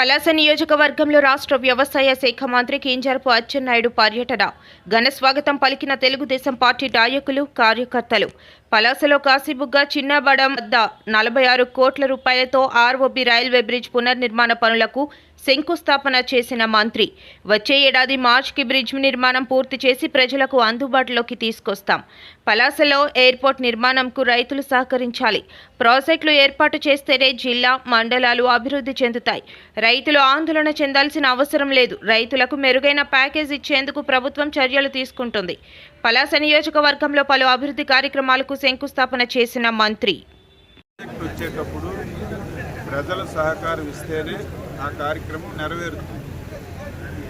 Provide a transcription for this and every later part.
పలాస నియోజకవర్గంలో రాష్ట్ర వ్యవసాయ శాఖ మంత్రి కింజరపు అచ్చెన్నాయుడు పర్యటన. ఘన స్వాగతం పలికిన తెలుగుదేశం పార్టీ నాయకులు కార్యకర్తలు. పలాసలో కాశీబుగ్గా చిన్నబడం వద్ద నలభై ఆరు కోట్ల రూపాయలతో ఆర్ఓబి రైల్వే బ్రిడ్జ్ పునర్నిర్మాణ పనులకు శంకుస్థాపన చేసిన మంత్రి వచ్చే ఏడాది మార్చికి బ్రిడ్జ్ నిర్మాణం పూర్తి చేసి ప్రజలకు అందుబాటులోకి తీసుకొస్తాం. పలాసలో ఎయిర్పోర్ట్ నిర్మాణంకు రైతులు సహకరించాలి. ప్రాజెక్టులు ఏర్పాటు చేస్తేనే జిల్లా మండలాలు అభివృద్ధి చెందుతాయి. రైతులు ఆందోళన చెందాల్సిన అవసరం లేదు. రైతులకు మెరుగైన ప్యాకేజ్ ఇచ్చేందుకు ప్రభుత్వం చర్యలు తీసుకుంటుంది. పలాస నియోజకవర్గంలో పలు అభివృద్ధి కార్యక్రమాలకు శంకుస్థాపన చేసిన మంత్రి. వచ్చేటప్పుడు ప్రజల సహకారం ఇస్తేనే ఆ కార్యక్రమం నెరవేరుతుంది.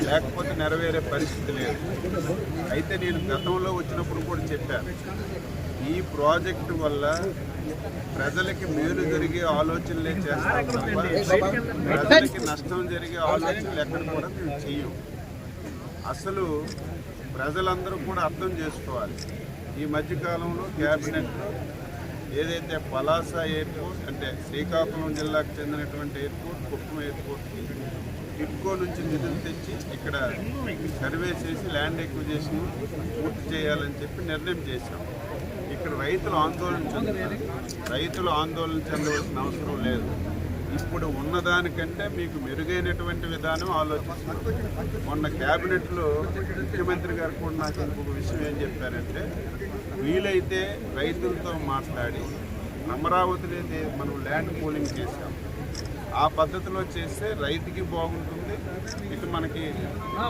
లేకపోతే నెరవేరే పరిస్థితి లేదు. అయితే నేను గతంలో వచ్చినప్పుడు కూడా చెప్పాను. ఈ ప్రాజెక్టు వల్ల ప్రజలకి మేలు జరిగే ఆలోచనలే చేస్తాం ప్రజలకి నష్టం జరిగే ఆలోచనలు ఎక్కడ కూడా మేము చెయ్యం అసలు ప్రజలందరూ కూడా అర్థం చేసుకోవాలి. ఈ మధ్యకాలంలో క్యాబినెట్లో ఏదైతే పలాస ఎయిర్పోర్ట్ అంటే శ్రీకాకుళం జిల్లాకు చెందినటువంటి ఎయిర్పోర్ట్ కుప్పం ఎయిర్పోర్ట్కి ఇడ్కో నుంచి నిధులు తెచ్చి ఇక్కడ సర్వే చేసి ల్యాండ్ ఎక్విజేషన్ పూర్తి చేయాలని చెప్పి నిర్ణయం చేశాం. ఇక్కడ రైతులు ఆందోళన చెందుతారు. రైతులు ఆందోళన చెందవలసిన అవసరం లేదు. ఇప్పుడు ఉన్నదానికంటే మీకు మెరుగైనటువంటి విధానం ఆలోచిస్తున్నారు మొన్న క్యాబినెట్లో ముఖ్యమంత్రి గారు కూడా నాకు ఇంకొక విషయం ఏం చెప్పారంటే వీలైతే రైతులతో మాట్లాడి అమరావతిలో అయితే మనం ల్యాండ్ పూలింగ్ చేశాం. ఆ పద్ధతిలో చేస్తే రైతుకి బాగుంటుంది ఇటు మనకి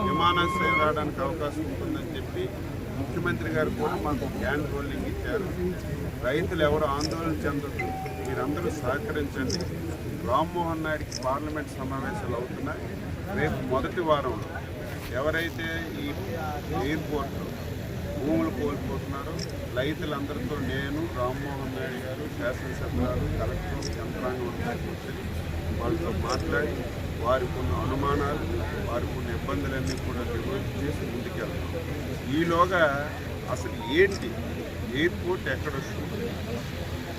విమానాశ్రయం రావడానికి అవకాశం ఉంటుందని చెప్పి ముఖ్యమంత్రి గారు కూడా మాకు గ్యాన్ హోల్డింగ్ ఇచ్చారు. రైతులు ఎవరు ఆందోళన చెందదు మీరందరూ సహకరించండి. రామ్మోహన్ నాయుడికి పార్లమెంట్ సమావేశాలు అవుతున్నాయి. రేపు మొదటి వారంలో ఎవరైతే ఈ ఎయిర్పోర్ట్ భూములు కోల్పోతున్నారో రైతులందరితో నేను రామ్మోహన్ నాయుడు గారు శాసనసభ్యులు కలెక్టర్ యంత్రాంగం కూర్చొని వాళ్ళతో మాట్లాడి వారికి ఉన్న అనుమానాలు వారికి ఉన్న ఇబ్బందులన్నీ కూడా నిర్వహించి చేసి ముందుకెళ్తాం ఈలోగా అసలు ఏంటి? ఎయిర్పోర్ట్ ఎక్కడ వస్తుంది?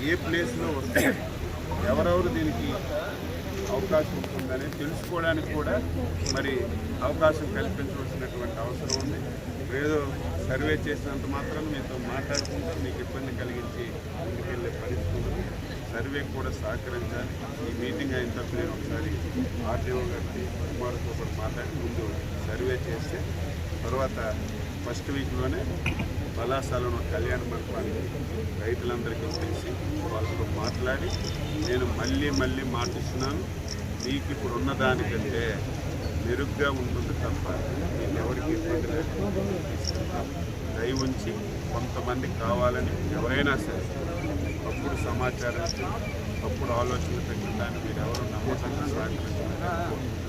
ఏ ప్లేస్లో వస్తుంది? ఎవరెవరు దీనికి అవకాశం ఉంటుందని తెలుసుకోవడానికి కూడా మరి అవకాశం కల్పించవలసినటువంటి అవసరం ఉంది. ఏదో సర్వే చేసినంత మాత్రం మీతో మాట్లాడుకుంటూ మీకు ఇబ్బంది కలిగించి ముందుకెళ్ళే పరిస్థితి సర్వే కూడా సహకరించాలి. ఈ మీటింగ్ అయిన తర్వాత నేను ఒకసారి ఆర్టీఓ గారిని కుమార్తో కూడా మాట్లాడి ముందు సర్వే చేస్తే తర్వాత ఫస్ట్ వీక్లోనే కళాశాలను కళ్యాణ మండపానికి రైతులందరికీ తెలిసి వాళ్ళతో మాట్లాడి నేను మళ్ళీ మళ్ళీ మాటిస్తున్నాను. మీకు ఇప్పుడు ఉన్నదానికంటే మెరుగ్గా ఉంటుంది తప్ప నేను ఎవరికి ఇబ్బంది లేకుండా దయ ఉంచి కొంతమంది కావాలని ఎవరైనా సరే సమాచారం అప్పుడు ఆలోచన పెట్టడానికి మీరు ఎవరు నమ్మకంగా సహకరించాలని